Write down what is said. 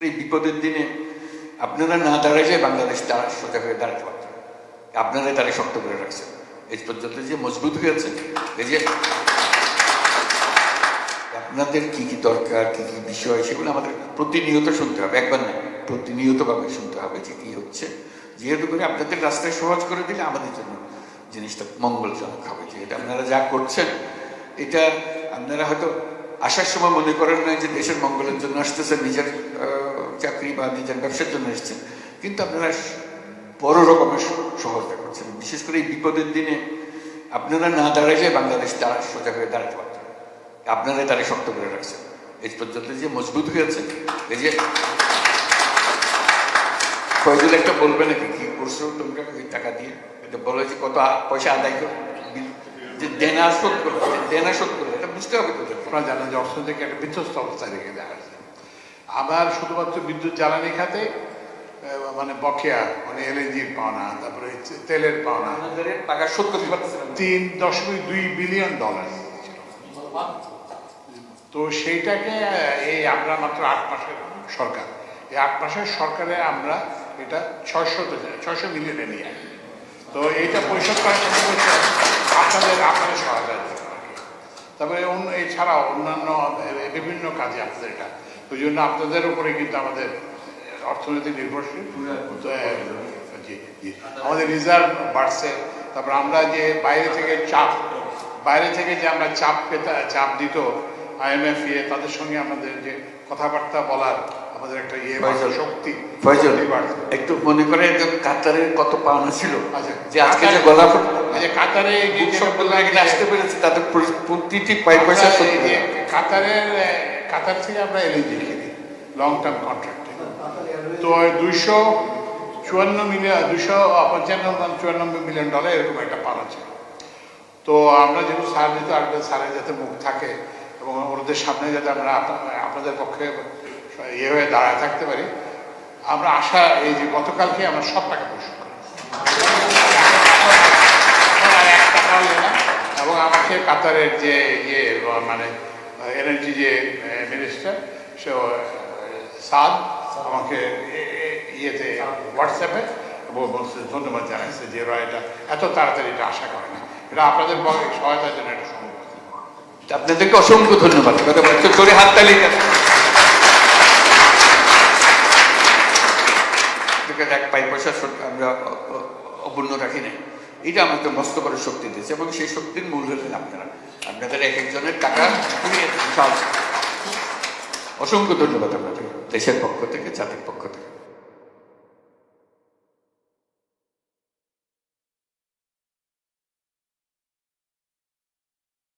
এই বিপদের দিনে আপনারা না দাঁড়াইলে বাংলাদেশ দাঁড়া সোজা হয়ে দাঁড়াতে পারত আপনারাই তারা শক্ত করে রাখছেন। এই পর্যন্ত যে মজবুত হয়েছে এই যে আপনাদের কি কি দরকার, কি কি বিষয়, সেগুলো আমাদের প্রতিনিয়ত শুনতে হবে। একবার না, প্রতিনিয়তভাবে শুনতে হবে যে কি হচ্ছে। যেহেতু করে আপনাদের রাস্তায় সহজ করে দিলে আমাদের জন্য জিনিসটা মঙ্গলজনক হবে। যে এটা আপনারা যা করছেন এটা আপনারা হয়তো আসার সময় মনে করেন না যে দেশের মঙ্গলের জন্য আসতেছে নিজের চাকরি বা নিজের ব্যবসার জন্য এসেছেন, কিন্তু আপনারা বড় রকমের স- সহজতা করছেন। বিশেষ করে এই বিপদের দিনে আপনারা না দাঁড়াইলে বাংলাদেশ তারা সোজা হয়ে দাঁড়াতে পারত আপনারাই তারা শক্ত করে রাখছেন। এই পর্যন্ত যে মজবুত হয়েছে, এই যে ফয়জুল একটা বলবে নাকি, কি করছ তোমরা? ওই টাকা দিয়ে? এটা বলো যে কত পয়সা আদায় করো যে দেনা শোধ করবে দেনা শোধ করবে এটা বুঝতে হবে তো আপনারা জানেন যে অর্থনীতিকে একটা বিধ্বস্ত অবস্থায় রেখে দেওয়া হয়েছে আবার শুধুমাত্র বিদ্যুৎ জ্বালানি খাতে মানে বকেয়া মানে এলএনজির পাওনা তারপরে তেলের পাওনা। তিন দশমিক দুই বিলিয়ন ডলার। তো সেইটাকে এই আমরা মাত্র আট মাসের সরকার। এই আট মাসের সরকারে আমরা এটা ছয়শো ছয়শো মিলিয়নে নিয়ে আসি। তো এইটা পরিশোধ করার জন্য আপনাদের আপনাদের সহায়তা তারপরে অন্য এছাড়াও অন্যান্য বিভিন্ন কাজে আপনাদের এটা ওই জন্য আপনাদের উপরে কিন্তু আমাদের অর্থনীতি নির্ভরশীল জি। আমাদের রিজার্ভ বাড়ছে তারপর আমরা যে বাইরে থেকে চাপ বাইরে থেকে যে আমরা চাপ পেতে চাপ দিত আইএমএফ ইয়ে তাদের সঙ্গে আমাদের যে কথাবার্তা বলার আমাদের একটা ইয়ে শক্তি একটু মনে করে যে কাতারের কত পাওনা ছিল আচ্ছা, যে আজকে যে কাতারে- গলা যে কাতারে আসতে পেরেছে তাদের প্রতিটি পাই পয়সা। কাতারের কাতার থেকে আমরা এলএনজি কিনি লং টার্ম কন্ট্রাক্টে তো দুইশো চুয়ান্ন মিলিয়ন দুশো পঞ্চান্ন চুয়ান্নব্বই মিলিয়ন ডলার এরকম একটা পাওয়া ছিল তো আমরা যেহেতু স্যার যেহেতু আসবেন স্যারের যাতে মুখ থাকে এবং ওদের সামনে যাতে আমরা আপনাদের পক্ষে ইয়ে হয়ে দাঁড়ায় থাকতে পারি আমরা আশা এই যে গতকালকে আমরা সব টাকা পরিশোধ করি। এবং আমাকে কাতারের যে ইয়ে মানে এনার্জি যে মিনিস্টার সে সাদ আমাকে ইয়েতে হোয়াটসঅ্যাপে বলছে ধন্যবাদ জানাইছে যে এরা এটা এত তাড়াতাড়ি এটা আশা করে না। এটা আপনাদের সহায়তার জন্য এটা সম্ভব আপনাদেরকে অসংখ্য ধন্যবাদ। হাততালি দেন। দেখেন, এক পাই পয়সা আমরা অপূর্ণ রাখি নাই। এটা আমাকে মস্ত করে শক্তি দিয়েছে এবং সেই শক্তির মূল হলেন আপনারা। আপনাদের এক একজনের টাকা অসংখ্য ধন্যবাদ আপনাদের। দেশের পক্ষ থেকে, জাতির পক্ষ থেকে।